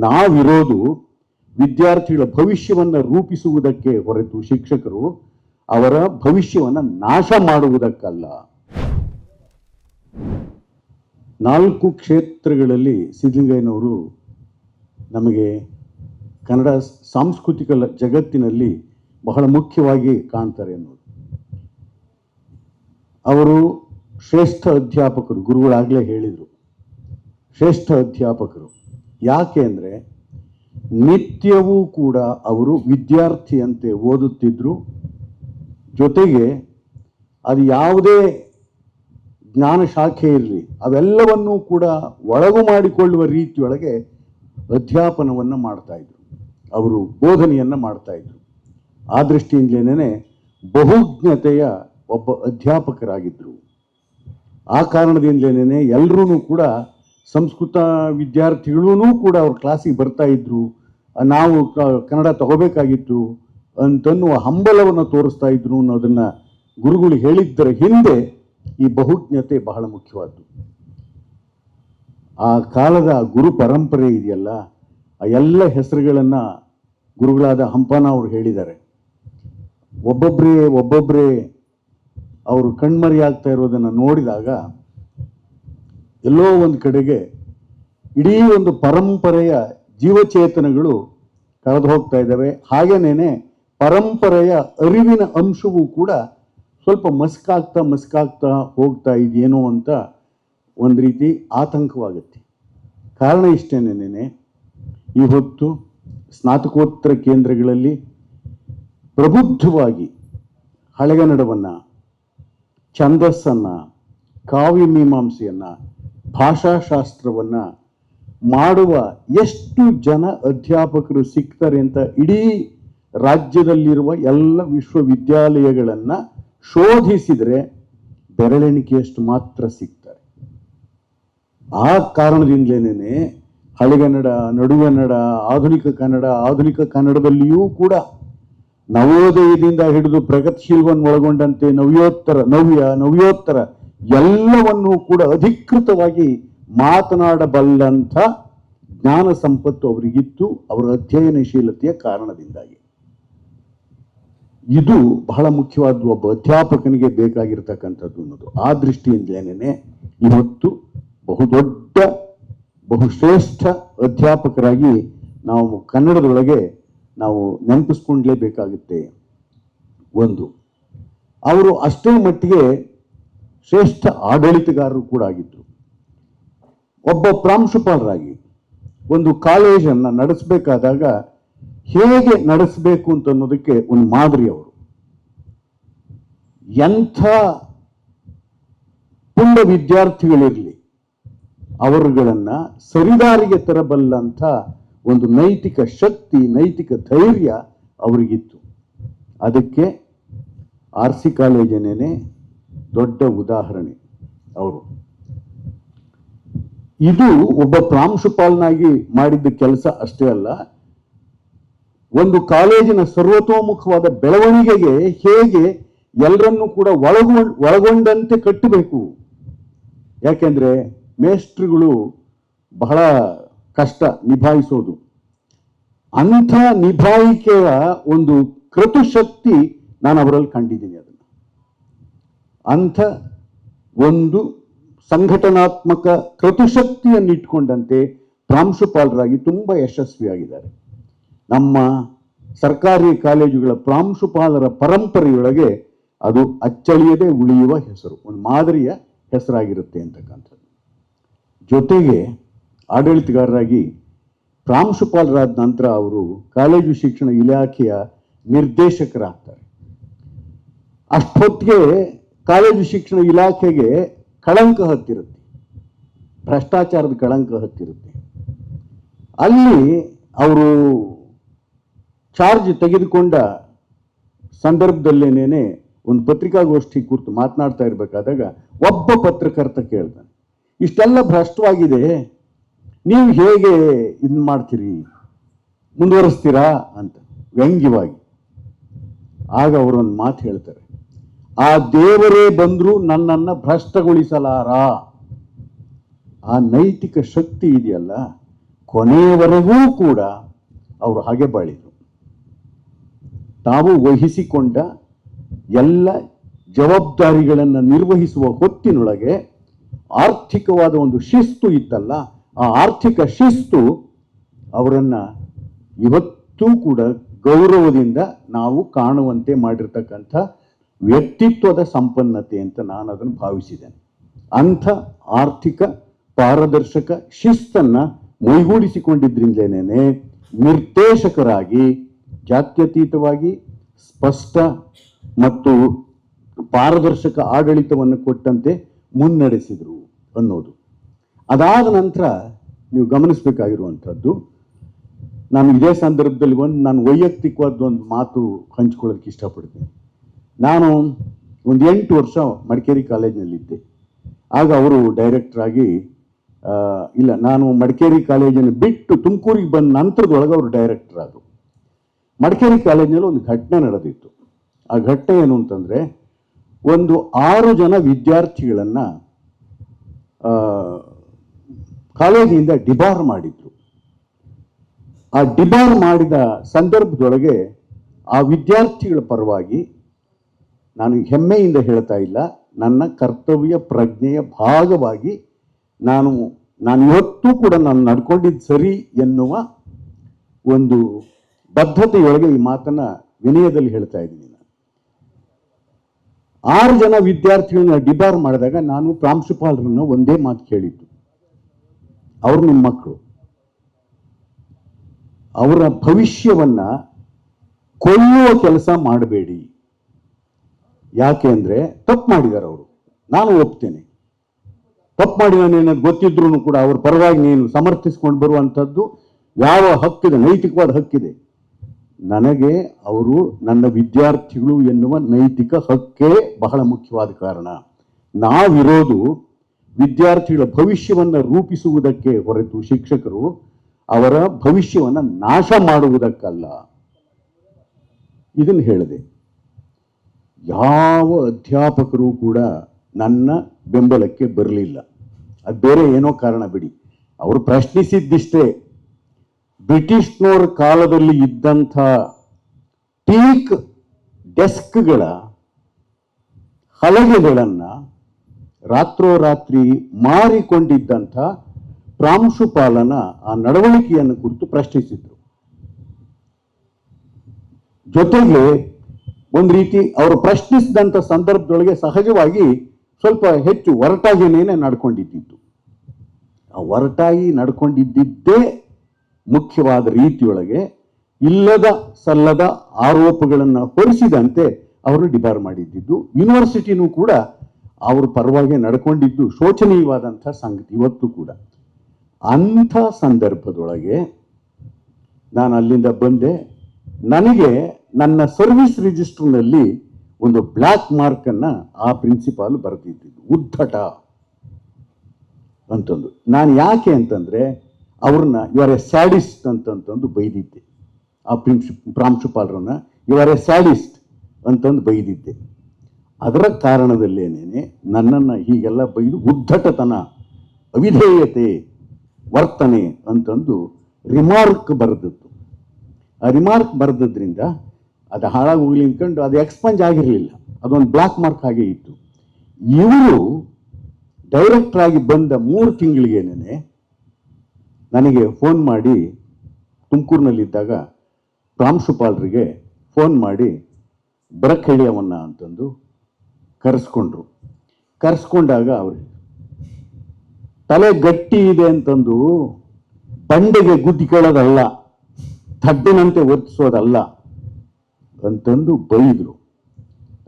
ನಾವಿರೋದು ವಿದ್ಯಾರ್ಥಿಗಳ ಭವಿಷ್ಯವನ್ನು ರೂಪಿಸುವುದಕ್ಕೆ ಹೊರತು ಶಿಕ್ಷಕರು ಅವರ ಭವಿಷ್ಯವನ್ನು ನಾಶ ಮಾಡುವುದಕ್ಕಲ್ಲ. ನಾಲ್ಕು ಕ್ಷೇತ್ರಗಳಲ್ಲಿ ಸಿದ್ಧಲಿಂಗಯ್ಯನವರು ನಮಗೆ ಕನ್ನಡ ಸಾಂಸ್ಕೃತಿಕ ಜಗತ್ತಿನಲ್ಲಿ ಬಹಳ ಮುಖ್ಯವಾಗಿ ಕಾಣ್ತಾರೆ ಅನ್ನೋದು. ಅವರು ಶ್ರೇಷ್ಠ ಅಧ್ಯಾಪಕರು, ಗುರುಗಳಾಗಲೇ ಹೇಳಿದರು. ಶ್ರೇಷ್ಠ ಅಧ್ಯಾಪಕರು. ಯಾಕೆ ಅಂದರೆ ನಿತ್ಯವೂ ಕೂಡ ಅವರು ವಿದ್ಯಾರ್ಥಿಯಂತೆ ಓದುತ್ತಿದ್ದರು ಜೊತೆಗೆ ಅದು ಯಾವುದೇ ಜ್ಞಾನ ಶಾಖೆ ಇರಲಿ, ಅವೆಲ್ಲವನ್ನೂ ಕೂಡ ಒಳಗು ಮಾಡಿಕೊಳ್ಳುವ ರೀತಿಯೊಳಗೆ ಅಧ್ಯಾಪನವನ್ನು ಮಾಡ್ತಾಯಿದ್ರು ಅವರು ಬೋಧನೆಯನ್ನು ಮಾಡ್ತಾ ಇದ್ರು. ಆ ದೃಷ್ಟಿಯಿಂದಲೇ ಬಹುಜ್ಞತೆಯ ಒಬ್ಬ ಅಧ್ಯಾಪಕರಾಗಿದ್ದರು ಆ ಕಾರಣದಿಂದಲೇ ಎಲ್ಲರೂ ಕೂಡ ಸಂಸ್ಕೃತ ವಿದ್ಯಾರ್ಥಿಗಳೂ ಕೂಡ ಅವ್ರ ಕ್ಲಾಸಿಗೆ ಬರ್ತಾ ಇದ್ರು. ನಾವು ಕನ್ನಡ ತಗೋಬೇಕಾಗಿತ್ತು ಅಂತನ್ನುವ ಹಂಬಲವನ್ನು ತೋರಿಸ್ತಾ ಇದ್ರು ಅನ್ನೋದನ್ನ ಗುರುಗಳು ಹೇಳಿದ್ದರ ಹಿಂದೆ ಈ ಬಹುಜ್ಞತೆ ಬಹಳ ಮುಖ್ಯವಾದ್ದು. ಆ ಕಾಲದ ಗುರು ಪರಂಪರೆ ಇದೆಯಲ್ಲ, ಆ ಎಲ್ಲ ಹೆಸರುಗಳನ್ನ ಗುರುಗಳಾದ ಹಂಪನ ಅವರು ಹೇಳಿದ್ದಾರೆ. ಒಬ್ಬೊಬ್ಬರೇ ಒಬ್ಬೊಬ್ಬರೇ ಅವರು ಕಣ್ಮರೆಯಾಗ್ತಾ ಇರೋದನ್ನು ನೋಡಿದಾಗ ಎಲ್ಲೋ ಒಂದು ಕಡೆಗೆ ಇಡೀ ಒಂದು ಪರಂಪರೆಯ ಜೀವಚೇತನಗಳು ಕಳೆದು ಹೋಗ್ತಾ ಇದ್ದಾವೆ. ಹಾಗೇನೇನೆ ಪರಂಪರೆಯ ಅರಿವಿನ ಅಂಶವೂ ಕೂಡ ಸ್ವಲ್ಪ ಮಸ್ಕಾಗ್ತಾ ಮಸ್ಕಾಗ್ತಾ ಹೋಗ್ತಾ ಇದೆಯೇನೋ ಅಂತ ಒಂದು ರೀತಿ ಆತಂಕವಾಗುತ್ತೆ. ಕಾರಣ ಇಷ್ಟೇನೇನೆ ಈ ಹೊತ್ತು ಸ್ನಾತಕೋತ್ತರ ಕೇಂದ್ರಗಳಲ್ಲಿ ಪ್ರಬುದ್ಧವಾಗಿ ಹಳೆಗನ್ನಡವನ್ನು, ಛಂದಸ್ಸನ್ನು, ಕಾವ್ಯ ಮೀಮಾಂಸೆಯನ್ನು ಭಾಷಾಶಾಸ್ತ್ರವನ್ನು ಮಾಡುವ ಎಷ್ಟು ಜನ ಅಧ್ಯಾಪಕರು ಸಿಗ್ತಾರೆ ಅಂತ ಇಡೀ ರಾಜ್ಯದಲ್ಲಿರುವ ಎಲ್ಲ ವಿಶ್ವವಿದ್ಯಾಲಯಗಳನ್ನು ಶೋಧಿಸಿದರೆ ಬೆರಳೆಣಿಕೆಯಷ್ಟು ಮಾತ್ರ ಸಿಗ್ತಾರೆ. ಆ ಕಾರಣದಿಂದಲೇನೆ ಹಳೆಗನ್ನಡ, ನಡುಗನ್ನಡ, ಆಧುನಿಕ ಕನ್ನಡ, ಆಧುನಿಕ ಕನ್ನಡದಲ್ಲಿಯೂ ಕೂಡ ನವೋದಯದಿಂದ ಹಿಡಿದು ಪ್ರಗತಿಶೀಲವನ್ನು ಒಳಗೊಂಡಂತೆ ನವ್ಯೋತ್ತರ, ನವ್ಯ, ನವ್ಯೋತ್ತರ ಎಲ್ಲವನ್ನೂ ಕೂಡ ಅಧಿಕೃತವಾಗಿ ಮಾತನಾಡಬಲ್ಲಂಥ ಜ್ಞಾನ ಸಂಪತ್ತು ಅವರಿಗಿತ್ತು, ಅವರ ಅಧ್ಯಯನಶೀಲತೆಯ ಕಾರಣದಿಂದಾಗಿ. ಇದು ಬಹಳ ಮುಖ್ಯವಾದ ಒಬ್ಬ ಅಧ್ಯಾಪಕನಿಗೆ ಬೇಕಾಗಿರ್ತಕ್ಕಂಥದ್ದು ಅನ್ನೋದು. ಆ ದೃಷ್ಟಿಯಿಂದಲೇನೆ ಇವತ್ತು ಬಹುದೊಡ್ಡ, ಬಹುಶ್ರೇಷ್ಠ ಅಧ್ಯಾಪಕರಾಗಿ ನಾವು ಕನ್ನಡದೊಳಗೆ ನಾವು ನೆನಪಿಸ್ಕೊಂಡ್ಲೇಬೇಕಾಗುತ್ತೆ. ಒಂದು, ಅವರು ಅಷ್ಟೇ ಮಟ್ಟಿಗೆ ಶ್ರೇಷ್ಠ ಆಡಳಿತಗಾರರು ಕೂಡ ಆಗಿದ್ದರು ಒಬ್ಬ ಪ್ರಾಂಶುಪಾಲರಾಗಿ ಒಂದು ಕಾಲೇಜನ್ನು ನಡೆಸಬೇಕಾದಾಗ ಹೇಗೆ ನಡೆಸಬೇಕು ಅಂತ ಅನ್ನೋದಕ್ಕೆ ಒಂದು ಮಾದರಿ ಅವರು. ಎಂಥ ಪುಂಡ ವಿದ್ಯಾರ್ಥಿಗಳಿರಲಿ, ಅವರುಗಳನ್ನ ಸರಿದಾರಿಗೆ ತರಬಲ್ಲಂಥ ಒಂದು ನೈತಿಕ ಶಕ್ತಿ, ನೈತಿಕ ಧೈರ್ಯ ಅವರಿಗಿತ್ತು. ಅದಕ್ಕೆ ಆರ್ ಸಿ ಕಾಲೇಜನೇನೆ ದೊಡ್ಡ ಉದಾಹರಣೆ ಅವರು. ಇದು ಒಬ್ಬ ಪ್ರಾಂಶುಪಾಲನಾಗಿ ಮಾಡಿದ್ದ ಕೆಲಸ ಅಷ್ಟೇ ಅಲ್ಲ, ಒಂದು ಕಾಲೇಜಿನ ಸರ್ವತೋಮುಖವಾದ ಬೆಳವಣಿಗೆಗೆ ಹೇಗೆ ಎಲ್ಲರನ್ನೂ ಕೂಡ ಒಳಗೊಂಡ ಒಳಗೊಂಡಂತೆ ಕಟ್ಟಬೇಕು. ಯಾಕೆಂದ್ರೆ ಮೇಸ್ಟ್ರಿಗಳು ಬಹಳ ಕಷ್ಟ ನಿಭಾಯಿಸೋದು. ಅಂಥ ನಿಭಾಯಿಕೆಯ ಒಂದು ಕ್ರತುಶಕ್ತಿ ನಾನು ಅವರಲ್ಲಿ ಕಂಡಿದ್ದೀನಿ ಅದನ್ನು ಅಂಥ ಒಂದು ಸಂಘಟನಾತ್ಮಕ ಕೃತಿಶಕ್ತಿಯನ್ನು ಇಟ್ಕೊಂಡಂತೆ ಪ್ರಾಂಶುಪಾಲರಾಗಿ ತುಂಬ ಯಶಸ್ವಿಯಾಗಿದ್ದಾರೆ. ನಮ್ಮ ಸರ್ಕಾರಿ ಕಾಲೇಜುಗಳ ಪ್ರಾಂಶುಪಾಲರ ಪರಂಪರೆಯೊಳಗೆ ಅದು ಅಚ್ಚಳಿಯದೆ ಉಳಿಯುವ ಹೆಸರು, ಒಂದು ಮಾದರಿಯ ಹೆಸರಾಗಿರುತ್ತೆ ಅಂತಕ್ಕಂಥದ್ದು. ಜೊತೆಗೆ ಆಡಳಿತಗಾರರಾಗಿ ಪ್ರಾಂಶುಪಾಲರಾದ ನಂತರ ಅವರು ಕಾಲೇಜು ಶಿಕ್ಷಣ ಇಲಾಖೆಯ ನಿರ್ದೇಶಕರಾಗ್ತಾರೆ. ಅಷ್ಟೊತ್ತಿಗೆ ಕಾಲೇಜು ಶಿಕ್ಷಣ ಇಲಾಖೆಗೆ ಕಳಂಕ ಹತ್ತಿರುತ್ತೆ. ಭ್ರಷ್ಟಾಚಾರದ ಕಳಂಕ ಹತ್ತಿರುತ್ತೆ. ಅಲ್ಲಿ ಅವರು ಚಾರ್ಜ್ ತೆಗೆದುಕೊಂಡ ಸಂದರ್ಭದಲ್ಲೇನೇನೆ ಒಂದು ಪತ್ರಿಕಾಗೋಷ್ಠಿ ಕುರಿತು ಮಾತನಾಡ್ತಾ ಇರಬೇಕಾದಾಗ ಒಬ್ಬ ಪತ್ರಕರ್ತ ಕೇಳ್ತಾನೆ, ಇಷ್ಟೆಲ್ಲ ಭ್ರಷ್ಟವಾಗಿದೆ, ನೀವು ಹೇಗೆ ಇದನ್ನ ಮಾಡ್ತೀರಿ? ಮುಂದುವರಿಸ್ತೀರಾ? ಅಂತ ವ್ಯಂಗ್ಯವಾಗಿ. ಆಗ ಅವರೊಂದು ಮಾತು ಹೇಳ್ತಾರೆ ಆ ದೇವರೇ ಬಂದರೂ ನನ್ನನ್ನು ಭ್ರಷ್ಟಗೊಳಿಸಲಾರ? ಆ ನೈತಿಕ ಶಕ್ತಿ ಇದೆಯಲ್ಲ, ಕೊನೆಯವರೆಗೂ ಕೂಡ ಅವರು ಹಾಗೆ ಬಾಳಿದರು. ತಾವು ವಹಿಸಿಕೊಂಡ ಎಲ್ಲ ಜವಾಬ್ದಾರಿಗಳನ್ನು ನಿರ್ವಹಿಸುವ ಹೊತ್ತಿನೊಳಗೆ ಆರ್ಥಿಕವಾದ ಒಂದು ಶಿಸ್ತು ಇತ್ತಲ್ಲ, ಆ ಆರ್ಥಿಕ ಶಿಸ್ತು ಅವರನ್ನ ಇವತ್ತೂ ಕೂಡ ಗೌರವದಿಂದ ನಾವು ಕಾಣುವಂತೆ ಮಾಡಿರ್ತಕ್ಕಂಥ ವ್ಯಕ್ತಿತ್ವದ ಸಂಪನ್ನತೆ ಅಂತ ನಾನು ಅದನ್ನು ಭಾವಿಸಿದ್ದೇನೆ. ಅಂಥ ಆರ್ಥಿಕ ಪಾರದರ್ಶಕ ಶಿಸ್ತನ್ನು ಮೈಗೂಡಿಸಿಕೊಂಡಿದ್ರಿಂದಲೇನೆ ನಿರ್ದೇಶಕರಾಗಿ, ಜಾತ್ಯತೀತವಾಗಿ ಸ್ಪಷ್ಟ ಮತ್ತು ಪಾರದರ್ಶಕ ಆಡಳಿತವನ್ನು ಕೊಟ್ಟಂತೆ ಮುನ್ನಡೆಸಿದರು ಅನ್ನೋದು. ಅದಾದ ನಂತರ ನೀವು ಗಮನಿಸಬೇಕಾಗಿರುವಂಥದ್ದು, ನಾನು ಇದೇ ಸಂದರ್ಭದಲ್ಲಿ ಒಂದು ನಾನು ವೈಯಕ್ತಿಕವಾದ ಒಂದು ಮಾತು ಹಂಚ್ಕೊಳ್ಳೋದಕ್ಕೆ ಇಷ್ಟಪಡ್ತೀನಿ. ನಾನು ಒಂದು ಎಂಟು ವರ್ಷ ಮಡಿಕೇರಿ ಕಾಲೇಜಿನಲ್ಲಿದ್ದೆ. ಆಗ ಅವರು ಡೈರೆಕ್ಟರ್ ಆಗಿ ಇಲ್ಲ, ನಾನು ಮಡಿಕೇರಿ ಕಾಲೇಜನ್ನು ಬಿಟ್ಟು ತುಮಕೂರಿಗೆ ಬಂದ ನಂತರದೊಳಗೆ ಅವರು ಡೈರೆಕ್ಟರ್ ಆದರು. ಮಡಿಕೇರಿ ಕಾಲೇಜಿನಲ್ಲಿ ಒಂದು ಘಟನೆ ನಡೆದಿತ್ತು. ಆ ಘಟನೆ ಏನು ಅಂತಂದರೆ, ಒಂದು ಆರು ಜನ ವಿದ್ಯಾರ್ಥಿಗಳನ್ನು ಕಾಲೇಜಿನಿಂದ ಡಿಬಾರ್ ಮಾಡಿದ್ರು. ಆ ಡಿಬಾರ್ ಮಾಡಿದ ಸಂದರ್ಭದೊಳಗೆ ಆ ವಿದ್ಯಾರ್ಥಿಗಳ ಪರವಾಗಿ ನಾನು ಹೆಮ್ಮೆಯಿಂದ ಹೇಳ್ತಾ ಇಲ್ಲ. ನನ್ನ ಕರ್ತವ್ಯ ಪ್ರಜ್ಞೆಯ ಭಾಗವಾಗಿ ನಾನು ನಾನು ಇವತ್ತೂ ಕೂಡ ನಾನು ನಡ್ಕೊಂಡಿದ್ದು ಸರಿ ಎನ್ನುವ ಒಂದು ಬದ್ಧತೆಯೊಳಗೆ ಈ ಮಾತನ್ನ ವಿನಯದಲ್ಲಿ ಹೇಳ್ತಾ ಇದ್ದೀನಿ ನಾನು. ಆರು ಜನ ವಿದ್ಯಾರ್ಥಿಗಳನ್ನ ಡಿಬಾರ್ ಮಾಡಿದಾಗ ನಾನು ಪ್ರಾಂಶುಪಾಲರನ್ನು ಒಂದೇ ಮಾತು ಕೇಳಿದ್ದು. ಅವ್ರು ನಿಮ್ಮ ಮಕ್ಕಳು ಅವರ ಭವಿಷ್ಯವನ್ನ ಕೊಲ್ಲುವ ಕೆಲಸ ಮಾಡಬೇಡಿ. ಯಾಕೆ ಅಂದರೆ ತಪ್ಪು ಮಾಡಿದ್ದಾರೆ ಅವರು. ನಾನು ಒಪ್ತೇನೆ. ತಪ್ಪು ಮಾಡಿದಾನೆ ಅನ್ನೋದು ಗೊತ್ತಿದ್ರು ಕೂಡ ಅವ್ರ ಪರವಾಗಿ ನೀನು ಸಮರ್ಥಿಸ್ಕೊಂಡು ಬರುವಂಥದ್ದು ಯಾವ ಹಕ್ಕಿದೆ, ನೈತಿಕವಾದ ಹಕ್ಕಿದೆ. ನನಗೆ ಅವರು ನನ್ನ ವಿದ್ಯಾರ್ಥಿಗಳು ಎನ್ನುವ ನೈತಿಕ ಹಕ್ಕೇ ಬಹಳ ಮುಖ್ಯವಾದ ಕಾರಣ. ನಾವಿರೋದು ವಿದ್ಯಾರ್ಥಿಗಳ ಭವಿಷ್ಯವನ್ನು ರೂಪಿಸುವುದಕ್ಕೆ ಹೊರತು ಶಿಕ್ಷಕರು ಅವರ ಭವಿಷ್ಯವನ್ನು ನಾಶ ಮಾಡುವುದಕ್ಕಲ್ಲ. ಇದನ್ನು ಹೇಳಿದೆ. ಯಾವ ಅಧ್ಯಾಪಕರು ಕೂಡ ನನ್ನ ಬೆಂಬಲಕ್ಕೆ ಬರಲಿಲ್ಲ. ಅದು ಬೇರೆ ಏನೋ ಕಾರಣ ಬಿಡಿ. ಅವರು ಪ್ರಶ್ನಿಸಿದ್ದಿಷ್ಟೇ. ಬ್ರಿಟಿಷ್ನವರ ಕಾಲದಲ್ಲಿ ಇದ್ದಂಥ ಟೀಕ್ ಡೆಸ್ಕ್ಗಳ ಹಲಗೆಗಳನ್ನು ರಾತ್ರೋರಾತ್ರಿ ಮಾರಿಕೊಂಡಿದ್ದಂಥ ಪ್ರಾಂಶುಪಾಲನ ಆ ನಡವಳಿಕೆಯನ್ನು ಕುರಿತು ಪ್ರಶ್ನಿಸಿದ್ರು. ಜೊತೆಗೆ ಒಂದು ರೀತಿ ಅವರು ಪ್ರಶ್ನಿಸಿದಂಥ ಸಂದರ್ಭದೊಳಗೆ ಸಹಜವಾಗಿ ಸ್ವಲ್ಪ ಹೆಚ್ಚು ಒರಟಾಗಿನೇನೆ ನಡ್ಕೊಂಡಿದ್ದಿತ್ತು ಆ ಒರಟಾಗಿ ನಡ್ಕೊಂಡಿದ್ದಿದ್ದೇ ಮುಖ್ಯವಾದ ರೀತಿಯೊಳಗೆ ಇಲ್ಲದ ಸಲ್ಲದ ಆರೋಪಗಳನ್ನು ಹೊರಿಸಿದಂತೆ ಅವರು ಡಿಬಾರ್ ಮಾಡಿದ್ದಿದ್ದು. ಯೂನಿವರ್ಸಿಟಿನೂ ಕೂಡ ಅವ್ರ ಪರವಾಗಿ ನಡ್ಕೊಂಡಿದ್ದು ಶೋಚನೀಯವಾದಂಥ ಸಂಗತಿ ಇವತ್ತು ಕೂಡ. ಅಂಥ ಸಂದರ್ಭದೊಳಗೆ ನಾನು ಅಲ್ಲಿಂದ ಬಂದೆ. ನನಗೆ ನನ್ನ ಸರ್ವಿಸ್ ರಿಜಿಸ್ಟರ್ನಲ್ಲಿ ಒಂದು ಬ್ಲ್ಯಾಕ್ ಮಾರ್ಕನ್ನು ಆ ಪ್ರಿನ್ಸಿಪಾಲ್ ಬರೆದಿದ್ದು ಉದ್ದಟ ಅಂತಂದು. ನಾನು ಯಾಕೆ ಅಂತಂದರೆ ಅವ್ರನ್ನ ಇವರ ಸ್ಯಾಡಿಸ್ಟ್ ಅಂತಂತಂದು ಬೈದಿದ್ದೆ. ಆ ಪ್ರಿನ್ಸಿ ಪ್ರಾಂಶುಪಾಲರನ್ನ ಇವರ ಸ್ಯಾಡಿಸ್ಟ್ ಅಂತಂದು ಬೈದಿದ್ದೆ. ಅದರ ಕಾರಣದಲ್ಲೇನೇ ನನ್ನನ್ನು ಹೀಗೆಲ್ಲ ಬೈದು ಉದ್ದಟತನ ಅವಿಧೇಯತೆ, ವರ್ತನೆ ಅಂತಂದು ರಿಮಾರ್ಕ್ ಬರೆದದ್ದು ಆ ರಿಮಾರ್ಕ್ ಬರೆದದ್ರಿಂದ ಅದು ಹಾಳಾಗಿ ಹೋಗ್ಲಿ ಅಂದ್ಕೊಂಡು ಅದು ಎಕ್ಸ್ಪಂಜ್ ಆಗಿರಲಿಲ್ಲ. ಅದೊಂದು ಬ್ಲಾಕ್ ಮಾರ್ಕ್ ಹಾಗೆ ಇತ್ತು. ಇವರು ಡೈರೆಕ್ಟರ್ ಆಗಿ ಬಂದ ಮೂರು ತಿಂಗಳಿಗೇನೆ ನನಗೆ ಫೋನ್ ಮಾಡಿ ತುಮಕೂರಿನಲ್ಲಿದ್ದಾಗ ಪ್ರಾಂಶುಪಾಲರಿಗೆ ಫೋನ್ ಮಾಡಿ ಬರಕ್ಕೆ ಹೇಳಿ ಅವನ್ನ ಅಂತಂದು ಕರೆಸ್ಕೊಂಡ್ರು. ಕರೆಸ್ಕೊಂಡಾಗ ಅವ್ರಿಗೆ ತಲೆ ಗಟ್ಟಿ ಇದೆ ಅಂತಂದು ಬಂಡೆಗೆ ಗುದ್ದಿ ಕೇಳೋದಲ್ಲ ತಡ್ಡಿನಂತೆ ವರ್ತಿಸೋದಲ್ಲ ಅಂತಂದು ಬೈದರು.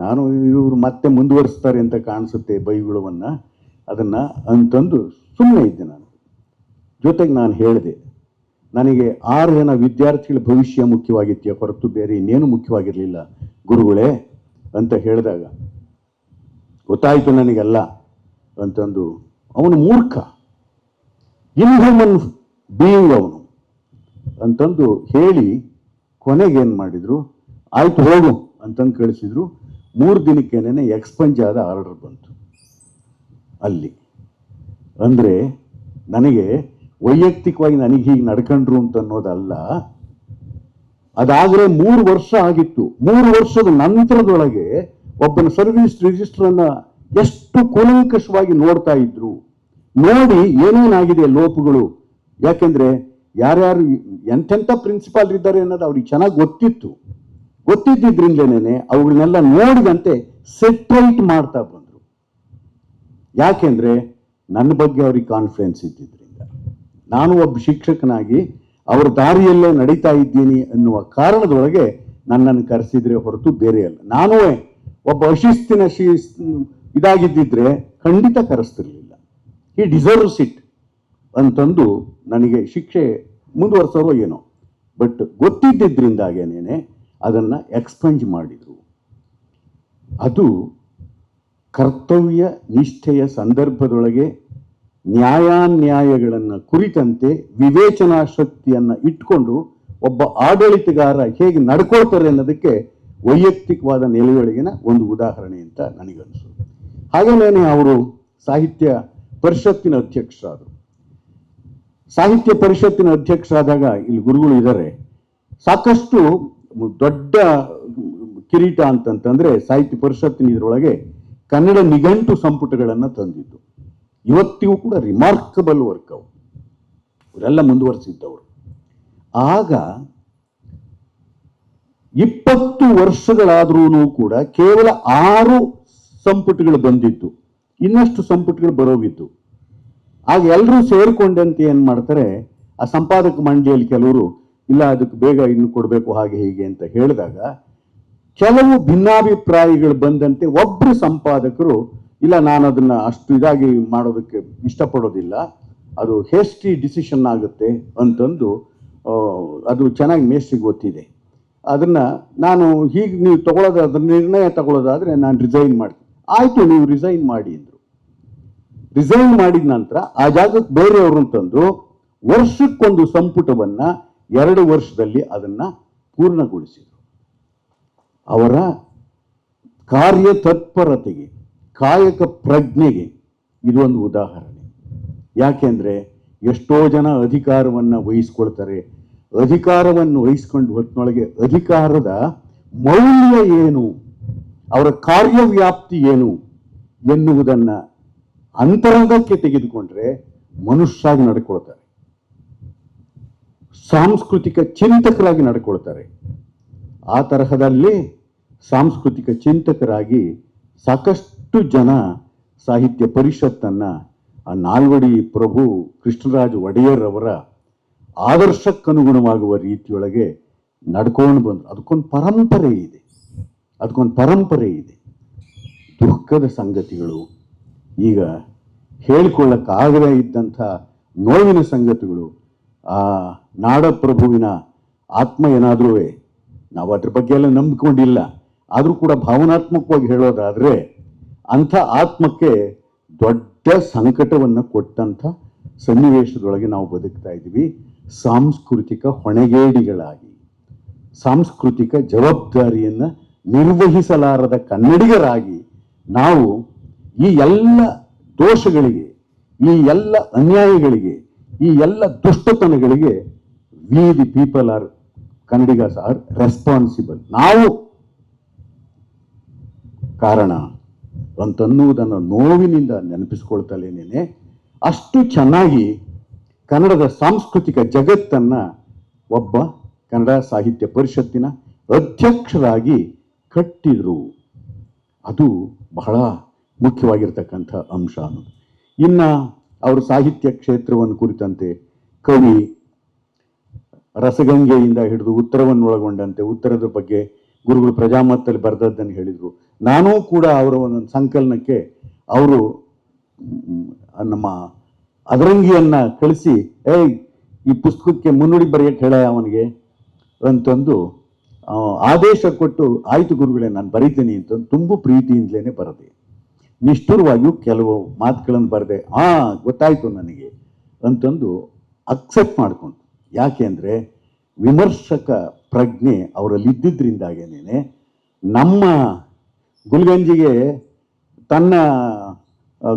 ನಾನು ಇವರು ಮತ್ತೆ ಮುಂದುವರಿಸ್ತಾರೆ ಅಂತ ಕಾಣಿಸುತ್ತೆ ಬೈಗುಳವನ್ನು. ಅದನ್ನು ಅಂತಂದು ಸುಮ್ಮನೆ ಇದ್ದೆ ನಾನು. ಜೊತೆಗೆ ನಾನು ಹೇಳಿದೆ, ನನಗೆ ಆರು ಜನ ವಿದ್ಯಾರ್ಥಿಗಳ ಭವಿಷ್ಯ ಮುಖ್ಯವಾಗಿತ್ತು ಹೊರತು ಬೇರೆ ಇನ್ನೇನು ಮುಖ್ಯವಾಗಿರಲಿಲ್ಲ, ಗುರುಗಳೇ ಅಂತ ಹೇಳಿದಾಗ, ಗೊತ್ತಾಯಿತು ನನಗೆಲ್ಲ ಅಂತಂದು, ಅವನು ಮೂರ್ಖ. ಇನ್ಹ್ಯೂಮನ್ ಬೀಯಿಂಗ್ ಅವನು ಅಂತಂದು ಹೇಳಿ ಕೊನೆಗೇನು ಮಾಡಿದ್ರು ಆಯ್ತು ಹೋಗು ಅಂತಂದು ಕಳಿಸಿದ್ರು. ಮೂರು ದಿನಕ್ಕೇನೆ ಎಕ್ಸ್ಪಂಜ್ ಆದ ಆರ್ಡರ್ ಬಂತು. ಅಲ್ಲಿ. ಅಂದರೆ ನನಗೆ ವೈಯಕ್ತಿಕವಾಗಿ ನನಗೆ ಹೀಗೆ ನಡ್ಕೊಂಡ್ರು ಅಂತ ಅನ್ನೋದಲ್ಲ ಅದಾದರೆ ಮೂರು ವರ್ಷ ಆಗಿತ್ತು. ಮೂರು ವರ್ಷದ ನಂತರದೊಳಗೆ ಒಬ್ಬನ ಸರ್ವಿಸ್ ರಿಜಿಸ್ಟ್ರನ್ನು ಎಷ್ಟು ಕೂಲಂಕಷವಾಗಿ ನೋಡ್ತಾ ಇದ್ರು. ನೋಡಿ ಏನೇನಾಗಿದೆ ಲೋಪಗಳು. ಯಾಕೆಂದ್ರೆ ಯಾರ್ಯಾರು ಎಂತೆಂಥ ಪ್ರಿನ್ಸಿಪಾಲ್ ಇದ್ದಾರೆ ಅನ್ನೋದು ಅವ್ರಿಗೆ ಚೆನ್ನಾಗಿ ಗೊತ್ತಿತ್ತು. ಗೊತ್ತಿದ್ದಿದ್ರಿಂದನೇ ಅವುಗಳನ್ನೆಲ್ಲ ನೋಡಿದಂತೆ ಸೆಟ್ರೈಟ್ ಮಾಡ್ತಾ ಬಂದರು. ಯಾಕೆಂದ್ರೆ ನನ್ನ ಬಗ್ಗೆ ಅವ್ರಿಗೆ ಕಾನ್ಫಿಡೆನ್ಸ್ ಇದ್ದಿದ್ದರಿಂದ ನಾನು ಒಬ್ಬ ಶಿಕ್ಷಕನಾಗಿ ಅವರ ದಾರಿಯಲ್ಲೇ ನಡೀತಾ ಇದ್ದೀನಿ ಅನ್ನುವ ಕಾರಣದೊಳಗೆ ನನ್ನನ್ನು ಕರೆಸಿದ್ರೆ ಹೊರತು ಬೇರೆ ಅಲ್ಲ. ನಾನೂ ಒಬ್ಬ ಅಶಿಸ್ತಿನ ಶಿಸ್ ಇದಾಗಿದ್ದಿದ್ರೆ ಖಂಡಿತ ಕರೆಸ್ತಿರ್ಲಿಲ್ಲ. ಈ ಡಿಸರ್ವ್ಸ್ ಇಟ್ ಅಂತಂದು ನನಗೆ ಶಿಕ್ಷೆ ಮುಂದುವರ್ಸೋರೋ ಏನೋ. ಬಟ್ ಗೊತ್ತಿದ್ದಿದ್ರಿಂದಾಗೇನೇನೆ ಅದನ್ನು ಎಕ್ಸ್ಪಂಜ್ ಮಾಡಿದರು. ಅದು ಕರ್ತವ್ಯ ನಿಷ್ಠೆಯ ಸಂದರ್ಭದೊಳಗೆ ನ್ಯಾಯಾನ್ಯಾಯಗಳನ್ನು ಕುರಿತಂತೆ ವಿವೇಚನಾ ಶಕ್ತಿಯನ್ನು ಇಟ್ಕೊಂಡು ಒಬ್ಬ ಆಡಳಿತಗಾರ ಹೇಗೆ ನಡ್ಕೊಳ್ತಾರೆ ಅನ್ನೋದಕ್ಕೆ ವೈಯಕ್ತಿಕವಾದ ನೆಲೆಯೊಳಗಿನ ಒಂದು ಉದಾಹರಣೆ ಅಂತ ನನಗನ್ನಿಸು ಹಾಗೇನೇ ಅವರು ಸಾಹಿತ್ಯ ಪರಿಷತ್ತಿನ ಅಧ್ಯಕ್ಷರಾದರು. ಸಾಹಿತ್ಯ ಪರಿಷತ್ತಿನ ಅಧ್ಯಕ್ಷರಾದಾಗ ಇಲ್ಲಿ ಗುರುಗಳು ಇದ್ದಾರೆ ಸಾಕಷ್ಟು ದೊಡ್ಡ ಕಿರೀಟ ಅಂತಂತಂದ್ರೆ ಸಾಹಿತ್ಯ ಪರಿಷತ್ತಿನ ಇದರೊಳಗೆ ಕನ್ನಡ ನಿಘಂಟು ಸಂಪುಟಗಳನ್ನು ತಂದಿದ್ದು. ಇವತ್ತಿಗೂ ಕೂಡ ರಿಮಾರ್ಕಬಲ್ ವರ್ಕ್ ಅವು. ಇವರೆಲ್ಲ ಮುಂದುವರಿಸಿದ್ದವರು. ಆಗ ಇಪ್ಪತ್ತು ವರ್ಷಗಳಾದ್ರೂ ಕೂಡ ಕೇವಲ ಆರು ಸಂಪುಟಗಳು ಬಂದಿತ್ತು. ಇನ್ನಷ್ಟು ಸಂಪುಟಗಳು ಬರೋಗಿತ್ತು. ಆಗ ಎಲ್ಲರೂ ಸೇರಿಕೊಂಡಂತೆ ಏನ್ ಮಾಡ್ತಾರೆ, ಆ ಸಂಪಾದಕ ಮಂಡಳಿಯಲ್ಲಿ ಕೆಲವರು ಇಲ್ಲ, ಅದಕ್ಕೆ ಬೇಗ ಇನ್ನು ಕೊಡಬೇಕು ಹಾಗೆ ಹೀಗೆ ಅಂತ ಹೇಳಿದಾಗ ಕೆಲವು ಭಿನ್ನಾಭಿಪ್ರಾಯಗಳು ಬಂದಂತೆ ಒಬ್ಬರು ಸಂಪಾದಕರು, ಇಲ್ಲ, ನಾನು ಅದನ್ನ ಅಷ್ಟು ಇದಾಗಿ ಮಾಡೋದಕ್ಕೆ ಇಷ್ಟಪಡೋದಿಲ್ಲ, ಅದು ಹೇಸ್ಟಿ ಡಿಸಿಷನ್ ಆಗುತ್ತೆ ಅಂತಂದು ಅದು ಚೆನ್ನಾಗಿ ಮೇಸ್ಟಿಗೆ ಗೊತ್ತಿದೆ. ಅದನ್ನ ನಾನು ಹೀಗೆ ನೀವು ತಗೊಳ್ಳೋದಾದ್ರೆ ನಿರ್ಣಯ ತಗೊಳ್ಳೋದಾದರೆ ನಾನು ರಿಸೈನ್ ಮಾಡ್ತೀನಿ. ಆಯ್ತು, ನೀವು ರಿಸೈನ್ ಮಾಡಿ ಅಂದ್ರು. ರಿಸೈನ್ ಮಾಡಿದ ನಂತರ ಆ ಜಾಗಕ್ಕೆ ಬೇರೆಯವ್ರನ್ನ ತಂದು ವರ್ಷಕ್ಕೊಂದು ಸಂಪುಟವನ್ನ ಎರಡು ವರ್ಷದಲ್ಲಿ ಅದನ್ನ ಪೂರ್ಣಗೊಳಿಸಿದರು. ಅವರ ಕಾರ್ಯ ತತ್ಪರತೆಗೆ ಕಾಯಕ ಪ್ರಜ್ಞೆಗೆ ಇದೊಂದು ಉದಾಹರಣೆ. ಯಾಕೆಂದ್ರೆ ಎಷ್ಟೋ ಜನ ಅಧಿಕಾರವನ್ನ ವಹಿಸ್ಕೊಳ್ತಾರೆ. ಅಧಿಕಾರವನ್ನು ವಹಿಸ್ಕೊಂಡು ಹೊತ್ತಿನೊಳಗೆ ಅಧಿಕಾರದ ಮೌಲ್ಯ ಏನು? ಅವರ ಕಾರ್ಯವ್ಯಾಪ್ತಿ ಏನು? ಎನ್ನುವುದನ್ನ ಅಂತರಂಗಕ್ಕೆ ತೆಗೆದುಕೊಂಡ್ರೆ ಮನುಷ್ಯಾಗಿ ನಡ್ಕೊಳ್ತಾರೆ. ಸಾಂಸ್ಕೃತಿಕ ಚಿಂತಕರಾಗಿ ನಡ್ಕೊಳ್ತಾರೆ. ಆ ತರಹದಲ್ಲಿ ಸಾಂಸ್ಕೃತಿಕ ಚಿಂತಕರಾಗಿ ಸಾಕಷ್ಟು ಜನ ಸಾಹಿತ್ಯ ಪರಿಷತ್ತನ್ನ ಆ ನಾಲ್ವಡಿ ಪ್ರಭು ಕೃಷ್ಣರಾಜ ಒಡೆಯರ್ ಅವರ ಆದರ್ಶಕ್ಕನುಗುಣವಾಗುವ ರೀತಿಯೊಳಗೆ ನಡ್ಕೊಂಡು ಬಂದ್ರು. ಅದಕ್ಕೊಂದು ಪರಂಪರೆ ಇದೆ. ಅದಕ್ಕೊಂದು ಪರಂಪರೆ ಇದೆ. ದುಃಖದ ಸಂಗತಿಗಳು. ಈಗ ಹೇಳಿಕೊಳ್ಳಕ್ಕಾಗದೇ ಇದ್ದಂಥ ನೋವಿನ ಸಂಗತಿಗಳು. ಆ ನಾಡಪ್ರಭುವಿನ ಆತ್ಮ ಏನಾದರೂ ನಾವು ಅದ್ರ ಬಗ್ಗೆ ಎಲ್ಲ ನಂಬಿಕೊಂಡಿಲ್ಲ. ಆದರೂ ಕೂಡ ಭಾವನಾತ್ಮಕವಾಗಿ ಹೇಳೋದಾದರೆ, ಅಂಥ ಆತ್ಮಕ್ಕೆ ದೊಡ್ಡ ಸಂಕಟವನ್ನು ಕೊಟ್ಟಂಥ ಸನ್ನಿವೇಶದೊಳಗೆ ನಾವು ಬದುಕ್ತಾ ಇದ್ದೀವಿ. ಸಾಂಸ್ಕೃತಿಕ ಹೊಣೆಗೇಡಿಗಳಾಗಿ, ಸಾಂಸ್ಕೃತಿಕ ಜವಾಬ್ದಾರಿಯನ್ನು ನಿರ್ವಹಿಸಲಾರದ ಕನ್ನಡಿಗರಾಗಿ ನಾವು ಈ ಎಲ್ಲ ದೋಷಗಳಿಗೆ, ಈ ಎಲ್ಲ ಅನ್ಯಾಯಗಳಿಗೆ ಈ ಎಲ್ಲ ದುಷ್ಟತನಗಳಿಗೆ we the people are Kannadigas are responsible ನಾವು ಕಾರಣ ಅಂತನ್ನುವುದನ್ನು ನೋವಿನಿಂದ ನೆನಪಿಸ್ಕೊಳ್ತಲೇನೇನೆ ಅಷ್ಟು ಚೆನ್ನಾಗಿ ಕನ್ನಡದ ಸಾಂಸ್ಕೃತಿಕ ಜಗತ್ತನ್ನು ಒಬ್ಬ ಕನ್ನಡ ಸಾಹಿತ್ಯ ಪರಿಷತ್ತಿನ ಅಧ್ಯಕ್ಷರಾಗಿ ಕಟ್ಟಿದರು. ಅದು ಬಹಳ ಮುಖ್ಯವಾಗಿರ್ತಕ್ಕಂಥ ಅಂಶ ಅನ್ನೋದು. ಇನ್ನ ಅವರು ಸಾಹಿತ್ಯ ಕ್ಷೇತ್ರವನ್ನು ಕುರಿತಂತೆ ಕವಿ ರಸಗಂಗೆಯಿಂದ ಹಿಡಿದು ಉತ್ತರವನ್ನು ಒಳಗೊಂಡಂತೆ ಉತ್ತರದ ಬಗ್ಗೆ ಗುರುಗಳು ಪ್ರಜಾಮತ್ತಲ್ಲಿ ಬರೆದದ್ದನ್ನು ಹೇಳಿದರು. ನಾನೂ ಕೂಡ ಅವರ ಒಂದು ಸಂಕಲನಕ್ಕೆ ಅವರು ನಮ್ಮ ಅದರಂಗಿಯನ್ನ ಕಳಿಸಿ, ಏಯ್, ಈ ಪುಸ್ತಕಕ್ಕೆ ಮುನ್ನುಡಿ ಬರೆಯಕ್ಕೆ ಹೇಳ ಅವನಿಗೆ ಅಂತಂದು ಆದೇಶ ಕೊಟ್ಟು, ಆಯ್ತು ಗುರುಗಳೇ, ನಾನು ಬರೀತೀನಿ ಅಂತ ತುಂಬ ಪ್ರೀತಿಯಿಂದಲೇ ಬರದೆ. ನಿಷ್ಠುರವಾಗಿಯೂ ಕೆಲವು ಮಾತುಗಳನ್ನು ಬರದೆ ಆ ಗೊತ್ತಾಯಿತು ನನಗೆ ಅಂತಂದು ಅಕ್ಸೆಪ್ಟ್ ಮಾಡಿಕೊಂಡು ಯಾಕೆ ಅಂದರೆ ವಿಮರ್ಶಕ ಪ್ರಜ್ಞೆ ಅವರಲ್ಲಿ ನಮ್ಮ ಗುಲ್ಗಂಜಿಗೆ ತನ್ನ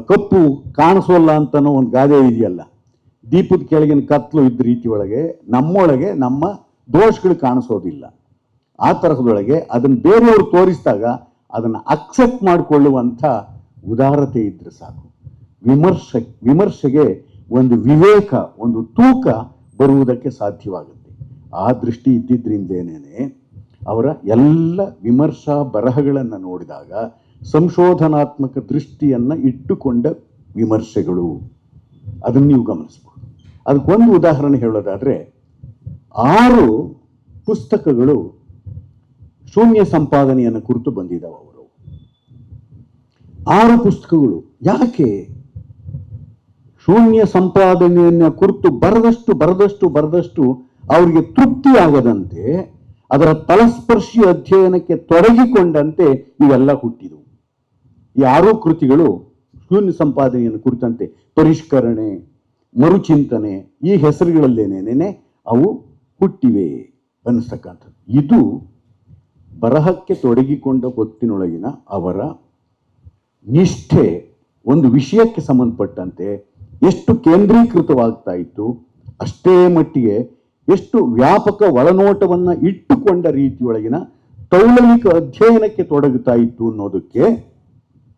ಕಪ್ಪು ಕಾಣಿಸೋಲ್ಲ ಅಂತನೋ ಒಂದು ಗಾದೆ ಇದೆಯಲ್ಲ, ದೀಪದ ಕೆಳಗಿನ ಕತ್ಲು ಇದ್ದ ರೀತಿ ಒಳಗೆ ನಮ್ಮೊಳಗೆ ನಮ್ಮ ದೋಷಗಳು ಕಾಣಿಸೋದಿಲ್ಲ. ಆ ತರಹದೊಳಗೆ ಅದನ್ನು ಬೇರೆಯವರು ತೋರಿಸಿದಾಗ ಅದನ್ನು ಅಕ್ಸೆಪ್ಟ್ ಮಾಡಿಕೊಳ್ಳುವಂಥ ಉದಾರತೆ ಇದ್ರೆ ಸಾಕು. ವಿಮರ್ಶ, ವಿಮರ್ಶೆಗೆ ಒಂದು ವಿವೇಕ, ಒಂದು ತೂಕ ಬರುವುದಕ್ಕೆ ಸಾಧ್ಯವಾಗುತ್ತೆ. ಆ ದೃಷ್ಟಿ ಇದ್ದಿದ್ದರಿಂದೇನೇ ಅವರ ಎಲ್ಲ ವಿಮರ್ಶಾ ಬರಹಗಳನ್ನು ನೋಡಿದಾಗ ಸಂಶೋಧನಾತ್ಮಕ ದೃಷ್ಟಿಯನ್ನು ಇಟ್ಟುಕೊಂಡ ವಿಮರ್ಶೆಗಳು. ಅದನ್ನು ನೀವು ಗಮನಿಸಬಹುದು ಅದಕ್ಕೊಂದು ಉದಾಹರಣೆ ಹೇಳೋದಾದರೆ ಆರು ಪುಸ್ತಕಗಳು ಶೂನ್ಯ ಸಂಪಾದನೆಯನ್ನು ಕುರಿತು ಬಂದಿದ್ದಾವೆ ಅವರು. ಆರು ಪುಸ್ತಕಗಳು. ಯಾಕೆ? ಶೂನ್ಯ ಸಂಪಾದನೆಯನ್ನ ಕುರಿತು ಬರದಷ್ಟು ಬರದಷ್ಟು ಬರದಷ್ಟು ಅವರಿಗೆ ತೃಪ್ತಿ ಆಗದಂತೆ, ಅದರ ತಲಸ್ಪರ್ಶಿ ಅಧ್ಯಯನಕ್ಕೆ ತೊಡಗಿಕೊಂಡಂತೆ ಇವೆಲ್ಲ ಹುಟ್ಟಿದವು. ಈ ಆರು ಕೃತಿಗಳು ಶೂನ್ಯ ಸಂಪಾದನೆಯನ್ನು ಕುರಿತಂತೆ. ಪರಿಷ್ಕರಣೆ, ಮರುಚಿಂತನೆ, ಈ ಹೆಸರುಗಳಲ್ಲೇನೇನೇನೆ, ಅವು ಹುಟ್ಟಿವೆ ಅನ್ನಿಸ್ತಕ್ಕಂಥದ್ದು ಇದು ಬರಹಕ್ಕೆ ತೊಡಗಿಕೊಂಡ ಹೊತ್ತಿನೊಳಗಿನ ಅವರ ನಿಷ್ಠೆ ಒಂದು ವಿಷಯಕ್ಕೆ ಸಂಬಂಧಪಟ್ಟಂತೆ ಎಷ್ಟು ಕೇಂದ್ರೀಕೃತವಾಗ್ತಾ ಇತ್ತು, ಅಷ್ಟೇ ಮಟ್ಟಿಗೆ ಎಷ್ಟು ವ್ಯಾಪಕ ಒಳನೋಟವನ್ನು ಇಟ್ಟುಕೊಂಡ ರೀತಿಯೊಳಗಿನ ತೌಲನಿಕ ಅಧ್ಯಯನಕ್ಕೆ ತೊಡಗುತ್ತಾ ಇತ್ತು ಅನ್ನೋದಕ್ಕೆ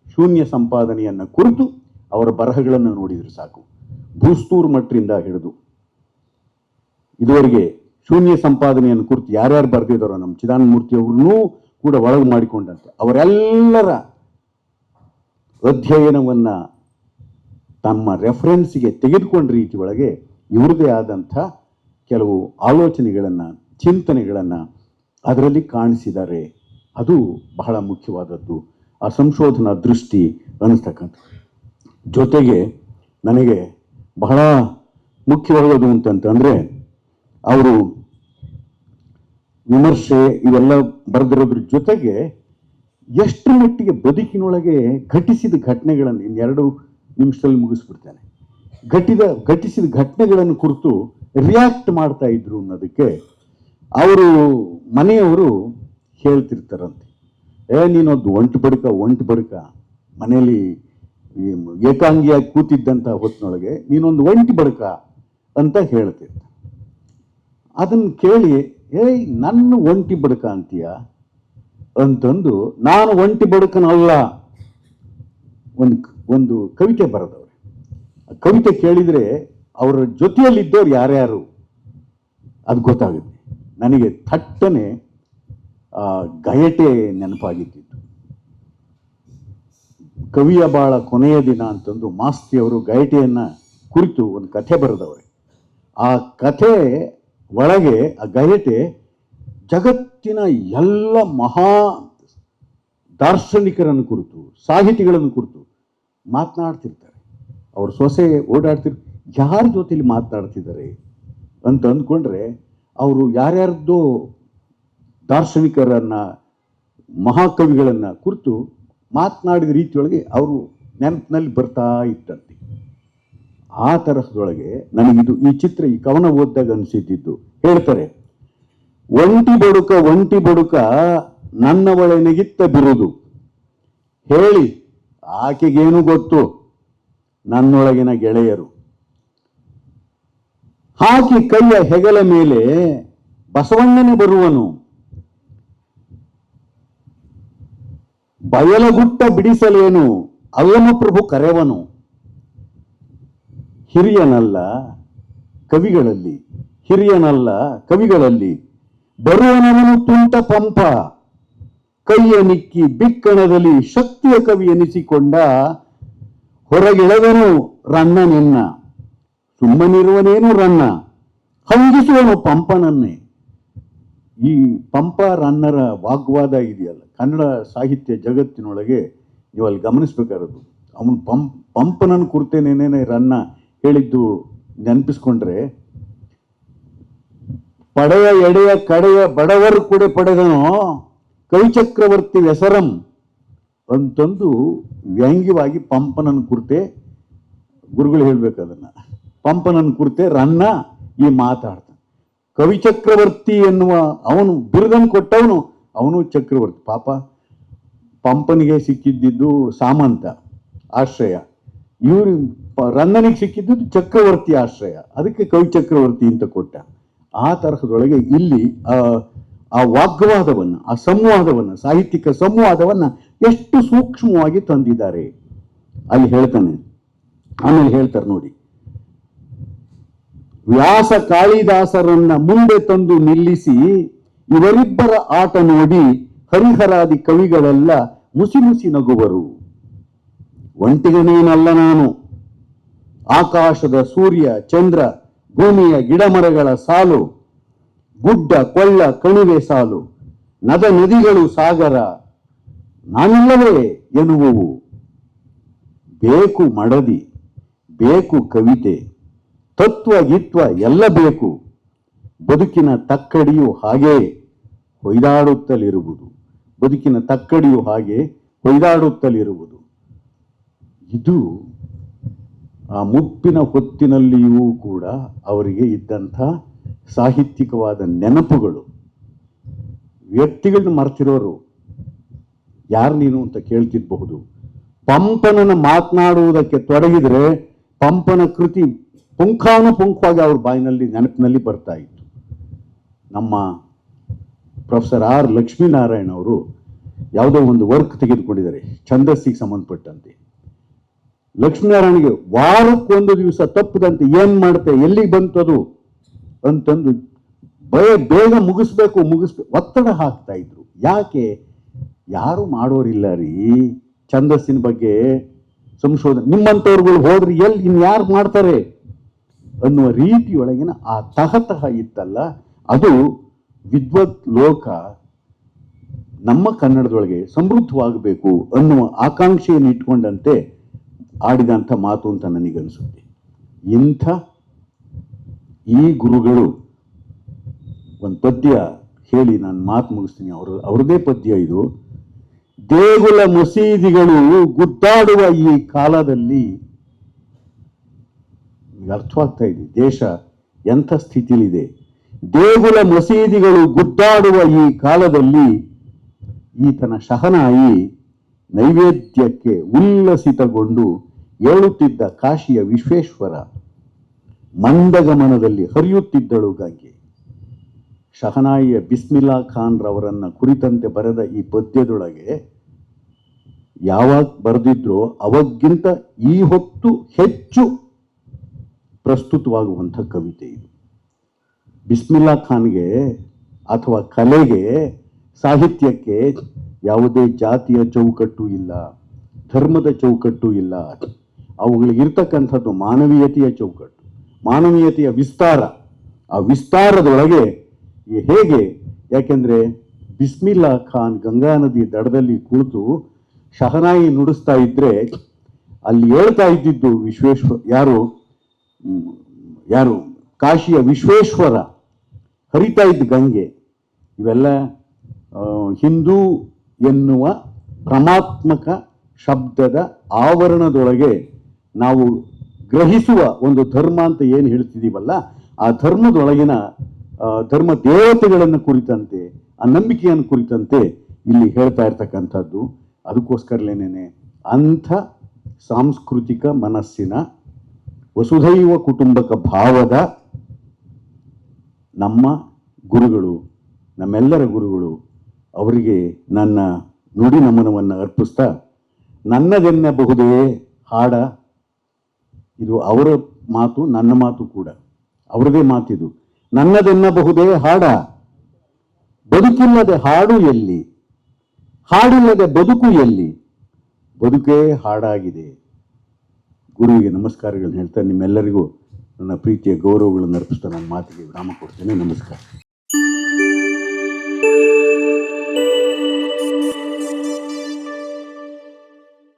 ಶೂನ್ಯ ಸಂಪಾದನೆಯನ್ನು ಕುರಿತು ಅವರ ಬರಹಗಳನ್ನು ನೋಡಿದರೆ ಸಾಕು. ಭೂಸ್ತೂರು ಮಟ್ಟರಿಂದ ಹಿಡಿದು ಇದುವರೆಗೆ ಶೂನ್ಯ ಸಂಪಾದನೆಯನ್ನು ಕುರಿತು ಯಾರ್ಯಾರು ಬರೆದಿದ್ದಾರೋ ನಮ್ಮ ಚಿದಾನಂದಮೂರ್ತಿ ಅವ್ರನ್ನೂ ಕೂಡ ಒಳಗೆ ಮಾಡಿಕೊಂಡಂತೆ. ಅವರೆಲ್ಲರ ಅಧ್ಯಯನವನ್ನ ತಮ್ಮ ರೆಫರೆನ್ಸ್ಗೆ ತೆಗೆದುಕೊಂಡ ರೀತಿ ಒಳಗೆ ಇವ್ರದೇ ಆದಂಥ ಕೆಲವು ಆಲೋಚನೆಗಳನ್ನು, ಚಿಂತನೆಗಳನ್ನು ಅದರಲ್ಲಿ ಕಾಣಿಸಿದ್ದಾರೆ. ಅದು ಬಹಳ ಮುಖ್ಯವಾದದ್ದು. ಆ ಸಂಶೋಧನಾ ದೃಷ್ಟಿ ಅನ್ನಿಸ್ತಕ್ಕಂಥ ಜೊತೆಗೆ ನನಗೆ ಬಹಳ ಮುಖ್ಯವಾದದ್ದು ಅಂತಂತಂದರೆ, ಅವರು ವಿಮರ್ಶೆ ಇವೆಲ್ಲ ಬರೆದಿರೋದ್ರ ಜೊತೆಗೆ ಎಷ್ಟು ಮಟ್ಟಿಗೆ ಬದುಕಿನೊಳಗೆ ಘಟಿಸಿದ ಘಟನೆಗಳನ್ನು ಇನ್ನೆರಡು ನಿಮಿಷದಲ್ಲಿ ಮುಗಿಸ್ಬಿಡ್ತೇನೆ. ಘಟಿದ, ಘಟಿಸಿದ ಘಟನೆಗಳನ್ನು ಕುರಿತು ರಿಯಾಕ್ಟ್ ಮಾಡ್ತಾ ಇದ್ರು ಅನ್ನೋದಕ್ಕೆ ಅವರು ಮನೆಯವರು ಹೇಳ್ತಿರ್ತಾರಂತೆ. ಏ, ನೀನೊಂದು ಒಂಟು ಬಡಕ ಒಂಟು ಬಡಕ ಮನೆಯಲ್ಲಿ ಏಕಾಂಗಿಯಾಗಿ ಕೂತಿದ್ದಂಥ ಹೊತ್ತಿನೊಳಗೆ ನೀನೊಂದು ಒಂಟಿ ಬಡಕ ಅಂತ ಹೇಳ್ತಿರ್ತ ಅದನ್ನು ಕೇಳಿ, ಏಯ್, ನನ್ನ ಒಂಟಿ ಬಡಕ ಅಂತೀಯ? ಅಂತಂದು ನಾನು ಒಂಟಿ ಬಡುಕನಲ್ಲ. ಒಂದು ಒಂದು ಕವಿತೆ ಬರೆದವ್ರೆ. ಕವಿತೆ ಕೇಳಿದರೆ ಅವರ ಜೊತೆಯಲ್ಲಿದ್ದವ್ರು ಯಾರ್ಯಾರು? ಅದು ಗೊತ್ತಾಗುತ್ತೆ. ನನಗೆ ಥಟ್ಟನೆ ಗಯಟೆ ನೆನಪಾಗಿದ್ದಿತ್ತು. ಕವಿಯ ಬಾಳ ಕೊನೆಯ ದಿನ ಅಂತಂದು ಮಾಸ್ತಿಯವರು ಗಯಟೆಯನ್ನ ಕುರಿತು ಒಂದು ಕಥೆ ಬರೆದವ್ರೆ. ಆ ಕಥೆ ಒಳಗೆ, ಆ ಗಯಟೆ ಜಗತ್ತಿನ ಎಲ್ಲ ಮಹಾ ದಾರ್ಶನಿಕರನ್ನು ಕುರಿತು, ಸಾಹಿತಿಗಳನ್ನು ಕುರಿತು ಮಾತನಾಡ್ತಿರ್ತಾರೆ. ಅವ್ರ ಸೊಸೆ ಓಡಾಡ್ತಿರ್, ಯಾರ ಜೊತೆಲಿ ಮಾತನಾಡ್ತಿದ್ದಾರೆ ಅಂತ ಅಂದ್ಕೊಂಡ್ರೆ ಅವರು ಯಾರ್ಯಾರ್ದೋ ದಾರ್ಶನಿಕರನ್ನು, ಮಹಾಕವಿಗಳನ್ನು ಕುರಿತು ಮಾತನಾಡಿದ ರೀತಿಯೊಳಗೆ ಅವರು ನೆನಪಿನಲ್ಲಿ ಬರ್ತಾ ಇತ್ತಂತೆ ಆ ತರಹದೊಳಗೆ ನನಗಿದು ಈ ಚಿತ್ರ ಈ ಕವನ ಓದಿದಾಗ ಅನಿಸಿದ್ದು ಹೇಳ್ತಾರೆ ಒಂಟಿ ಬಡುಕ ಒಂಟಿ ಬಡುಕ ನೆಗಿತ್ತ ಬಿರುದು. ಹೇಳಿ, ಆಕೆಗೇನು ಗೊತ್ತು? ನನ್ನೊಳಗಿನ ಗೆಳೆಯರು. ಹಾಕಿ ಕೈಯ ಹೆಗಲ ಮೇಲೆ ಬಸವಣ್ಣನೆ ಬರುವನು. ಬಯಲಗುಟ್ಟ ಬಿಡಿಸಲೇನು, ಅಲ್ಲಮ ಪ್ರಭು ಕರೆವನು. ಹಿರಿಯನಲ್ಲ ಕವಿಗಳಲ್ಲಿ ಹಿರಿಯನಲ್ಲ ಕವಿಗಳಲ್ಲಿ ಬರುವನವನು ತುಂಟ ಪಂಪ. ಕೈಯ ನಿಕ್ಕಿ ಬಿಕ್ಕಣದಲ್ಲಿ ಶಕ್ತಿಯ ಕವಿ ಎನಿಸಿಕೊಂಡ ಹೊರಗಿಳದನು ರನ್ನನೆನ್ನ. ಸುಮ್ಮನಿರುವನೇನು ರನ್ನ? ಹಂಗಿಸುವನು ಪಂಪನನ್ನೇ. ಈ ಪಂಪ ರನ್ನರ ವಾಗ್ವಾದ ಇದೆಯಲ್ಲ, ಕನ್ನಡ ಸಾಹಿತ್ಯ ಜಗತ್ತಿನೊಳಗೆ ನೀವು ಅಲ್ಲಿ ಗಮನಿಸ್ಬೇಕಾರದು ಅವನು ಪಂಪ್ ಪಂಪನನ್ನು ಕುರಿತೇನೇನೇನೆ ರನ್ನ ಹೇಳಿದ್ದು ನೆನಪಿಸ್ಕೊಂಡ್ರೆ ಪಡೆಯ ಎಡೆಯ ಕಡೆಯ ಬಡವರು ಕೂಡ ಪಡೆದನು ಕವಿಚಕ್ರವರ್ತಿ ವ್ಯಸರಂ ಅಂತಂದು ವ್ಯಂಗ್ಯವಾಗಿ ಪಂಪನನ್ನು ಕುರಿತೆ ಗುರುಗಳು ಹೇಳಬೇಕು ಅದನ್ನು. ಪಂಪನನ್ನು ಕುರಿತೆ ರನ್ನ ಈ ಮಾತಾಡ್ತಾನೆ. ಕವಿಚಕ್ರವರ್ತಿ ಎನ್ನುವ ಅವನು ಬಿರುದನ್ನು ಕೊಟ್ಟವನು ಅವನು ಚಕ್ರವರ್ತಿ. ಪಾಪ ಪಂಪನಿಗೆ ಸಿಕ್ಕಿದ್ದಿದ್ದು ಸಾಮಂತ ಆಶ್ರಯ. ಇವರು ರನ್ನನಿಗೆ ಸಿಕ್ಕಿದ್ದು ಚಕ್ರವರ್ತಿ ಆಶ್ರಯ. ಅದಕ್ಕೆ ಕವಿಚಕ್ರವರ್ತಿ ಅಂತ ಕೊಟ್ಟ. ಆ ತರಹದೊಳಗೆ ಇಲ್ಲಿ, ಆ ಆ ವಾಗ್ವಾದವನ್ನ, ಆ ಸಂವಾದವನ್ನ, ಸಾಹಿತ್ಯಿಕ ಸಂವಾದವನ್ನ ಎಷ್ಟು ಸೂಕ್ಷ್ಮವಾಗಿ ತಂದಿದ್ದಾರೆ. ಅಲ್ಲಿ ಹೇಳ್ತಾನೆ. ಆಮೇಲೆ ಹೇಳ್ತಾರೆ ನೋಡಿ. ವ್ಯಾಸ ಕಾಳಿದಾಸರನ್ನ ಮುಂದೆ ತಂದು ನಿಲ್ಲಿಸಿ, ಇವರಿಬ್ಬರ ಆಟ ನೋಡಿ ಹರಿಹರಾದಿ ಕವಿಗಳೆಲ್ಲ ಮುಸಿ ಮುಸಿ ನಗುವರು. ಒಂಟಿಗನೇನಲ್ಲ ನಾನು. ಆಕಾಶದ ಸೂರ್ಯ, ಚಂದ್ರ ಭೂಮಿಯ ಗಿಡಮರಗಳ ಸಾಲು, ಗುಡ್ಡ, ಕೊಳ್ಳ, ಕಣಿವೆ ಸಾಲು, ನದ ನದಿಗಳು, ಸಾಗರ, ನಾನಿಲ್ಲವೇ ಎನ್ನುವವು. ಬೇಕು ಮಡದಿ, ಬೇಕು ಕವಿತೆ, ತತ್ವ ಗಿತ್ವ ಎಲ್ಲ ಬೇಕು. ಬದುಕಿನ ತಕ್ಕಡಿಯು ಹಾಗೆ ಹೊಯ್ದಾಡುತ್ತಲಿರುವುದು. ಬದುಕಿನ ತಕ್ಕಡಿಯು ಹಾಗೆ ಹೊಯ್ದಾಡುತ್ತಲಿರುವುದು. ಇದು ಆ ಮುಪ್ಪಿನ ಹೊತ್ತಿನಲ್ಲಿಯೂ ಕೂಡ ಅವರಿಗೆ ಇದ್ದಂಥ ಸಾಹಿತ್ಯಿಕವಾದ ನೆನಪುಗಳು. ವ್ಯಕ್ತಿಗಳನ್ನ ಮರ್ತಿರೋರು ಯಾರು ನೀನು ಅಂತ ಕೇಳ್ತಿರಬಹುದು. ಪಂಪನನ್ನು ಮಾತನಾಡುವುದಕ್ಕೆ ತೊಡಗಿದರೆ ಪಂಪನ ಕೃತಿ ಪುಂಖಾನುಪುಂಖವಾಗಿ ಅವ್ರ ಬಾಯಿನಲ್ಲಿ, ನೆನಪಿನಲ್ಲಿ ಬರ್ತಾ ಇತ್ತು. ನಮ್ಮ ಪ್ರೊಫೆಸರ್ ಆರ್ ಲಕ್ಷ್ಮೀನಾರಾಯಣ ಅವರು ಯಾವುದೋ ಒಂದು ವರ್ಕ್ ತೆಗೆದುಕೊಂಡಿದ್ದಾರೆ, ಛಂದಸ್ಸಿಗೆ ಸಂಬಂಧಪಟ್ಟಂತೆ. ಲಕ್ಷ್ಮೀನಾರಾಯಣಿಗೆ ವಾರಕ್ಕೊಂದು ದಿವಸ ತಪ್ಪದಂತೆ ಏನ್ ಮಾಡುತ್ತೆ, ಎಲ್ಲಿಗೆ ಬಂತದು ಅಂತಂದು ಭಯ ಬೇಗ ಮುಗಿಸ್ಬೇಕು ಮುಗಿಸ್ಬೇಕು ಒತ್ತಡ ಹಾಕ್ತಾ ಇದ್ರು. ಯಾಕೆ? ಯಾರು ಮಾಡೋರಿಲ್ಲ ರೀ. ಛಂದಸ್ಸಿನ ಬಗ್ಗೆ ಸಂಶೋಧನೆ. ನಿಮ್ಮಂಥವ್ರುಗಳು ಹೋದ್ರೆ ಎಲ್ಲಿ ಇನ್ಯಾರು ಮಾಡ್ತಾರೆ? ಅನ್ನುವ ರೀತಿಯೊಳಗಿನ ಆ ತಹತಹ ಇತ್ತಲ್ಲ, ಅದು ವಿದ್ವತ್ ಲೋಕ ನಮ್ಮ ಕನ್ನಡದೊಳಗೆ ಸಮೃದ್ಧವಾಗಬೇಕು ಅನ್ನುವ ಆಕಾಂಕ್ಷೆಯನ್ನು ಇಟ್ಕೊಂಡಂತೆ ಆಡಿದಂಥ ಮಾತು ಅಂತ ನನಗನ್ಸುತ್ತೆ. ಇಂಥ ಈ ಗುರುಗಳು ಒಂದು ಪದ್ಯ ಹೇಳಿ ನಾನು ಮಾತು ಮುಗಿಸ್ತೀನಿ. ಅವರು ಅವ್ರದೇ ಪದ್ಯ ಇದು. ದೇಗುಲ ಮಸೀದಿಗಳು ಗುದ್ದಾಡುವ ಈ ಕಾಲದಲ್ಲಿ ಅರ್ಥವಾಗ್ತಾ ಇದೆ. ದೇಶ ಎಂಥ ಸ್ಥಿತಿಲಿದೆ. ದೇಗುಲ ಮಸೀದಿಗಳು ಗುದ್ದಾಡುವ ಈ ಕಾಲದಲ್ಲಿ ಈತನ ಶಹನಾಯಿ ನೈವೇದ್ಯಕ್ಕೆ ಉಲ್ಲಸಿತಗೊಂಡು ಏಳುತ್ತಿದ್ದ ಕಾಶಿಯ ವಿಶ್ವೇಶ್ವರ ಮಂದಗಮನದಲ್ಲಿ ಹರಿಯುತ್ತಿದ್ದಳು ಗಂಗೆ. ಶಹನಾಯಿಯ ಬಿಸ್ಮಿಲ್ಲಾ ಖಾನ್ ರವರನ್ನ ಕುರಿತಂತೆ ಬರೆದ ಈ ಪದ್ಯದೊಳಗೆ, ಯಾವಾಗ ಬರೆದಿದ್ರೋ ಅವಾಗಿಂತ ಈ ಹೊತ್ತು ಹೆಚ್ಚು ಪ್ರಸ್ತುತವಾಗುವಂಥ ಕವಿತೆ ಇದು. ಬಿಸ್ಮಿಲ್ಲಾ ಖಾನ್ಗೆ ಅಥವಾ ಕಲೆಗೆ, ಸಾಹಿತ್ಯಕ್ಕೆ ಯಾವುದೇ ಜಾತಿಯ ಚೌಕಟ್ಟು ಇಲ್ಲ, ಧರ್ಮದ ಚೌಕಟ್ಟು ಇಲ್ಲ. ಅವುಗಳಿಗಿರ್ತಕ್ಕಂಥದ್ದು ಮಾನವೀಯತೆಯ ಚೌಕಟ್ಟು, ಮಾನವೀಯತೆಯ ವಿಸ್ತಾರ. ಆ ವಿಸ್ತಾರದೊಳಗೆ ಹೇಗೆ, ಯಾಕೆಂದರೆ ಬಿಸ್ಮಿಲ್ಲಾ ಖಾನ್ ಗಂಗಾ ನದಿ ದಡದಲ್ಲಿ ಕುಳಿತು ಶಹನಾಯಿ ನುಡಿಸ್ತಾ ಇದ್ದರೆ ಅಲ್ಲಿ ಹೇಳ್ತಾ ಇದ್ದಿದ್ದು ವಿಶ್ವೇಶ್ವರ ಯಾರು? ಯಾರು? ಕಾಶಿಯ ವಿಶ್ವೇಶ್ವರ. ಹರಿತಾ ಇದ್ದ ಗಂಗೆ. ಇವೆಲ್ಲ ಹಿಂದೂ ಎನ್ನುವ ಪ್ರಮಾತ್ಮಕ ಶಬ್ದದ ಆವರಣದೊಳಗೆ ನಾವು ಗ್ರಹಿಸುವ ಒಂದು ಧರ್ಮ ಅಂತ ಏನು ಹೇಳ್ತಿದ್ದೀವಲ್ಲ ಆ ಧರ್ಮದೊಳಗಿನ ಧರ್ಮ ದೇವತೆಗಳನ್ನು ಕುರಿತಂತೆ, ಆ ನಂಬಿಕೆಯನ್ನು ಕುರಿತಂತೆ ಇಲ್ಲಿ ಹೇಳ್ತಾ ಇರ್ತಕ್ಕಂಥದ್ದು. ಅದಕ್ಕೋಸ್ಕರಲೇನೇನೆ ಅಂಥ ಸಾಂಸ್ಕೃತಿಕ ಮನಸ್ಸಿನ ವಸುಧೈವ ಕುಟುಂಬಕ ಭಾವದ ನಮ್ಮ ಗುರುಗಳು, ನಮ್ಮೆಲ್ಲರ ಗುರುಗಳು ಅವರಿಗೆ ನನ್ನ ನುಡಿ ನಮನವನ್ನು ಅರ್ಪಿಸ್ತಾ, ನನ್ನದೆನ್ನಬಹುದೇ ಹಾಡ ಇದು ಅವರ ಮಾತು, ನನ್ನ ಮಾತು ಕೂಡ. ಅವರದೇ ಮಾತಿದು. ನನ್ನದೆನ್ನಬಹುದೇ ಹಾಡ? ಬದುಕಿಲ್ಲದೆ ಹಾಡು ಎಲ್ಲಿ? ಹಾಡಿಲ್ಲದೆ ಬದುಕು ಎಲ್ಲಿ? ಬದುಕೇ ಹಾಡಾಗಿದೆ. ಗುರುವಿಗೆ ನಮಸ್ಕಾರಗಳನ್ನು ಹೇಳ್ತಾ ನಿಮ್ಮೆಲ್ಲರಿಗೂ ನನ್ನ ಪ್ರೀತಿಯ ಗೌರವಗಳನ್ನು ಅರ್ಪಿಸ್ತಾ ನನ್ನ ಮಾತಿಗೆ ವಿರಾಮ ಕೊಡ್ತೇನೆ. ನಮಸ್ಕಾರ.